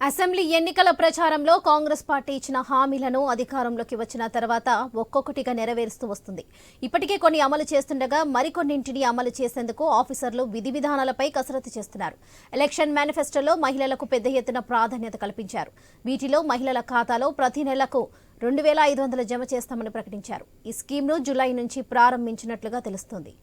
Assembly ఎన్నికల ప్రచారంలో Congress party ఇచ్చిన హామీలను అధికారంలోకి వచ్చిన తర్వాత ఒక్కొక్కటిగా నెరవేరుస్తూ వస్తుంది. ఇప్పటికే కొన్ని అమలు చేస్తుండగా మరికొన్నింటిని అమలు చేసేందుకు ఆఫీసర్లు విధి విధానాలపై కసరత్తు చేస్తున్నారు. ఎలక్షన్ మేనిఫెస్టోలో మహిళలకు పెద్ద ఎత్తున ప్రాధాన్యత కల్పించారు. వీటిలో మహిళల ఖాతాలో ప్రతి నెలకు రెండు వేల ఐదు వందలు జమ చేస్తామని ప్రకటించారు. ఈ స్కీమ్ను జులై నుంచి ప్రారంభించినట్లుగా తెలుస్తోంది.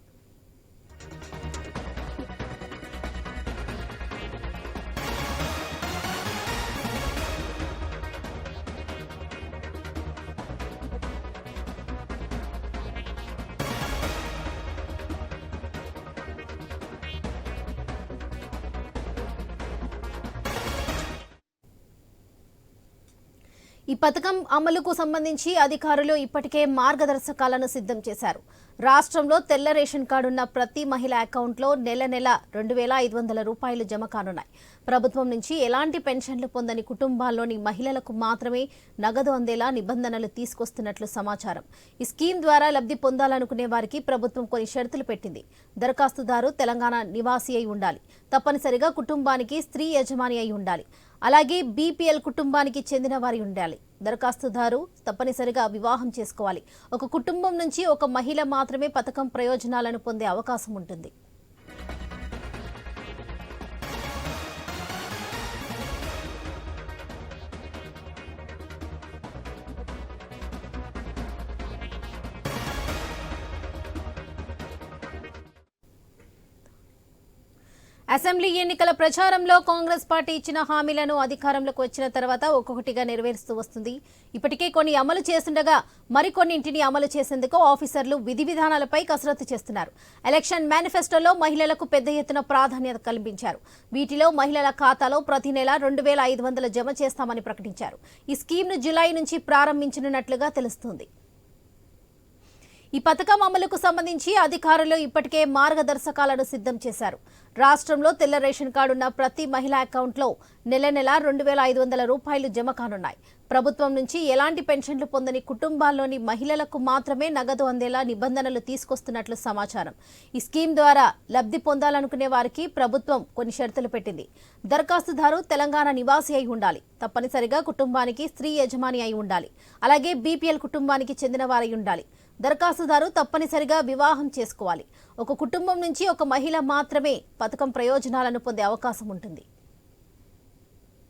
ఈ పథకం అమలుకు సంబంధించి అధికారులు ఇప్పటికే మార్గదర్శకాలను సిద్ధం చేశారు. రాష్ట్రంలో తెల్ల రేషన్ కార్డు ఉన్న ప్రతి మహిళ అకౌంట్లో నెల నెల రెండు వేల ఐదు వందల రూపాయలు జమ కానున్నాయి. ప్రభుత్వం నుంచి ఎలాంటి పెన్షన్లు పొందని కుటుంబాల్లోని మహిళలకు మాత్రమే నగదు అందేలా నిబంధనలు తీసుకొస్తున్నట్లు సమాచారం. ఈ స్కీమ్ ద్వారా లబ్ధి పొందాలనుకునే వారికి ప్రభుత్వం కొన్ని షరతులు పెట్టింది. దరఖాస్తుదారు తెలంగాణ నివాసి అయి ఉండాలి. తప్పనిసరిగా కుటుంబానికి స్త్రీ యజమాని అయి ఉండాలి. అలాగే బీపీఎల్ కుటుంబానికి చెందిన వారి ఉండాలి. దరఖాస్తుదారు తప్పనిసరిగా వివాహం చేసుకోవాలి. ఒక కుటుంబం నుంచి ఒక మహిళ మాత్రమే పథకం ప్రయోజనాలను పొందే అవకాశం ఉంటుంది. అసెంబ్లీ ఎన్నికల ప్రచారంలో కాంగ్రెస్ పార్టీ ఇచ్చిన హామీలను అధికారంలోకి వచ్చిన తర్వాత ఒక్కొక్కటిగా నెరవేరుస్తూ వస్తుంది. ఇప్పటికే కొన్ని అమలు చేస్తుండగా మరికొన్నింటిని అమలు చేసేందుకు ఆఫీసర్లు విధి విధానాలపై కసరత్తు చేస్తున్నారు. ఎలక్షన్ మేనిఫెస్టోలో మహిళలకు పెద్ద ఎత్తున ప్రాధాన్యత కల్పించారు. వీటిలో మహిళల ఖాతాలో ప్రతి నెల రెండు వేల ఐదు వందల జమ చేస్తామని ప్రకటించారు. ఈ స్కీమ్ను జులై నుంచి ప్రారంభించనున్నట్లుగా తెలుస్తోంది. ఈ పథకం అమలుకు సంబంధించి అధికారులు ఇప్పటికే మార్గదర్శకాలను సిద్ధం చేశారు. రాష్ట్రంలో తెల్ల రేషన్ కార్డు ఉన్న ప్రతి మహిళ అకౌంట్లో నెల నెల రెండు వేల ఐదు వందల రూపాయలు జమ కానున్నాయి. ప్రభుత్వం నుంచి ఎలాంటి పెన్షన్లు పొందని కుటుంబాల్లోని మహిళలకు మాత్రమే నగదు అందేలా నిబంధనలు తీసుకొస్తున్నట్లు సమాచారం. ఈ స్కీమ్ ద్వారా లబ్ధి పొందాలనుకునే వారికి ప్రభుత్వం కొన్ని షరతులు పెట్టింది. దరఖాస్తుదారు తెలంగాణ నివాసి అయి ఉండాలి. తప్పనిసరిగా కుటుంబానికి స్త్రీ యజమాని అయి ఉండాలి. అలాగే బీపీఎల్ కుటుంబానికి చెందిన వారై ఉండాలి. దరఖాస్తుదారు తప్పనిసరిగా వివాహం చేసుకోవాలి. ఒక కుటుంబం నుంచి ఒక మహిళ మాత్రమే పథకం ప్రయోజనాలను పొందే అవకాశం ఉంటుంది.